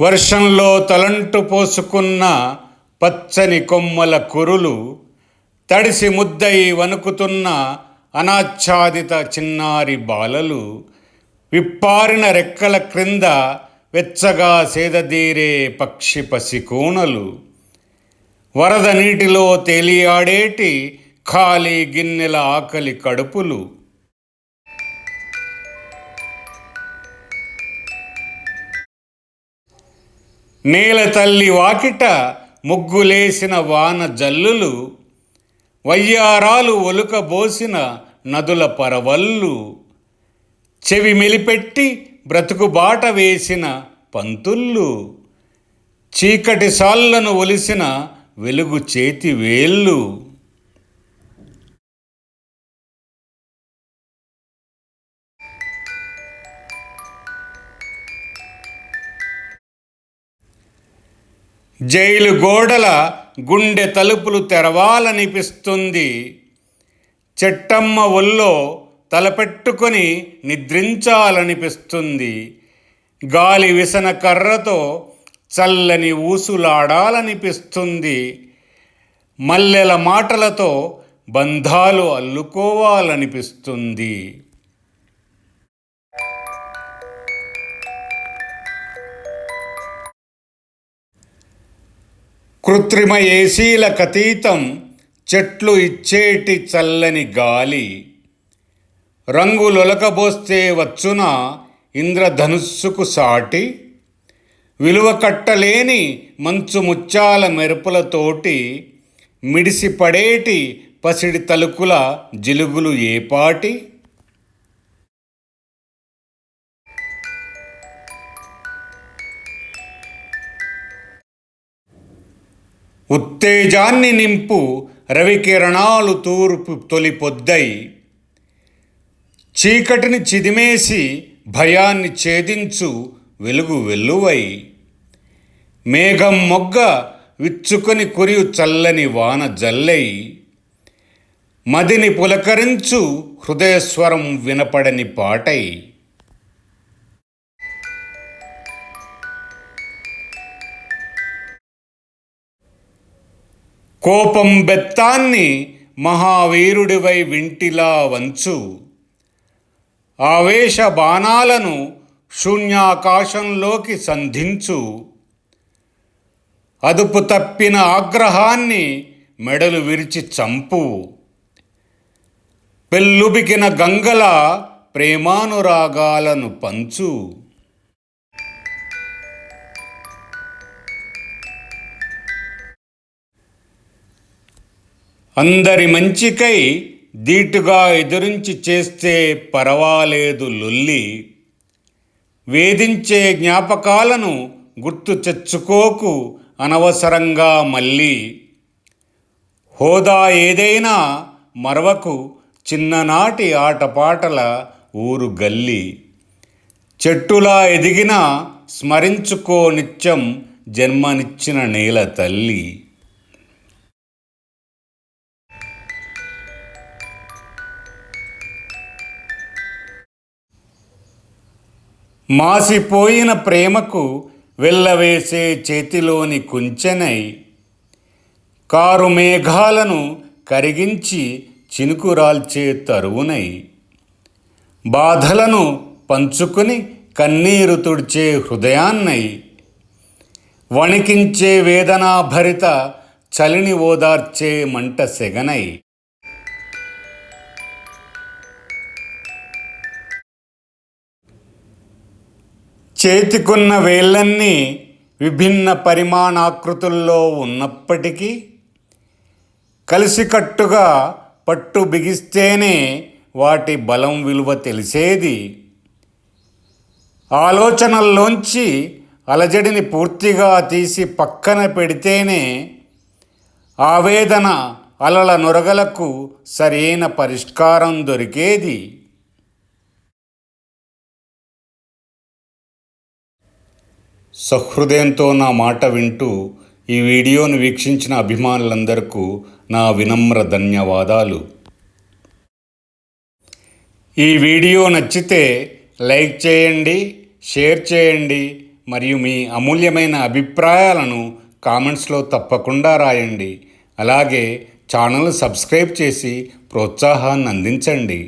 వర్షంలో తలంటు పోసుకున్న పచ్చని కొమ్మల కురులు తడిసి ముద్దై వణుకుతున్న అనాచ్ఛాదిత చిన్నారి బాలలు విప్పారిన రెక్కల క్రింద వెచ్చగా సేదదీరే పక్షి పసికోణలు వరద నీటిలో తేలియాడేటి ఖాళీ గిన్నెల ఆకలి కడుపులు. నేల తల్లి వాకిట ముగ్గులేసిన వాన జల్లులు వయ్యారాలు ఒలుకబోసిన నదుల పరవళ్ళు చెవి మెలిపెట్టి బ్రతుకు బాట వేసిన పంతుళ్ళు చీకటి సాళ్ళను ఒలిసిన వెలుగు చేతి వేళ్ళు. జైలు గోడల గుండె తలుపులు తెరవాలనిపిస్తుంది. చెట్టమ్మ ఒళ్ళో తలపెట్టుకొని నిద్రించాలనిపిస్తుంది. గాలి విసన కర్రతో చల్లని ఊసులాడాలనిపిస్తుంది. మల్లెల మాటలతో బంధాలు అల్లుకోవాలనిపిస్తుంది. కృత్రిమ ఏసీల కతీతం చెట్లు ఇచ్చేటి చల్లని గాలి. రంగులొలకబోస్తే వచ్చున ఇంద్రధనుస్సుకు సాటి. విలువ కట్టలేని మంచు ముత్యాల మెరుపులతోటి మిడిసిపడేటి పసిడి తలుకుల జిలుగులు ఏపాటి ఉత్తేజాన్ని నింపు రవికిరణాలు తూర్పు తొలి పొద్దై. చీకటిని చిదిమేసి భయాన్ని ఛేదించు వెలుగు వెల్లువై. మేఘం మొగ్గ విచ్చుకొని కురియు చల్లని వాన జల్లై. మదిని పులకరించు హృదయస్వరం వినపడని పాటై. కోపం బెత్తాన్ని మహావీరుడివై వింటిలా వంచు. ఆవేశ బాణాలను శూన్యాకాశంలోకి సంధించు. అదుపు తప్పిన ఆగ్రహాన్ని మెడలు విరిచి చంపు. పెల్లుబికిన గంగల ప్రేమానురాగాలను పంచు. అందరి మంచికై దీటుగా ఎదురించి చేస్తే పర్వాలేదు లొల్లి. వేధించే జ్ఞాపకాలను గుర్తు తెచ్చుకోకు అనవసరంగా మళ్ళీ. హోదా ఏదైనా మరవకు చిన్ననాటి ఆటపాటల ఊరు గల్లి. చెట్టులా ఎదిగినా స్మరించుకో నిత్యం జన్మనిచ్చిన నేల తల్లి. మాసిపోయిన ప్రేమకు వెళ్ళవేసే చేతిలోని కుంచెనై కారు మేఘాలను కరిగించి చినుకురాల్చే తరువునై బాధలను పంచుకుని కన్నీరు తుడిచే హృదయాన్నై వణికించే వేదనాభరిత చలిని ఓదార్చే మంట సెగనై చేతికున్న వేళ్ళన్నీ విభిన్న పరిమాణాకృతుల్లో ఉన్నప్పటికీ కలిసికట్టుగా పట్టు బిగిస్తేనే వాటి బలం విలువ తెలిసేది. ఆలోచనల్లోంచి అలజడిని పూర్తిగా తీసి పక్కన పెడితేనే ఆవేదన అలల నొరగలకు సరైన పరిష్కారం దొరికేది. సహృదయంతో నా మాట వింటూ ఈ వీడియోను వీక్షించిన అభిమానులందరకు నా వినమ్ర ధన్యవాదాలు. ఈ వీడియో నచ్చితే లైక్ చేయండి షేర్ చేయండి మరియు మీ అమూల్యమైన అభిప్రాయాలను కామెంట్స్లో తప్పకుండా రాయండి. అలాగే ఛానల్ సబ్స్క్రైబ్ చేసి ప్రోత్సాహాన్ని అందించండి.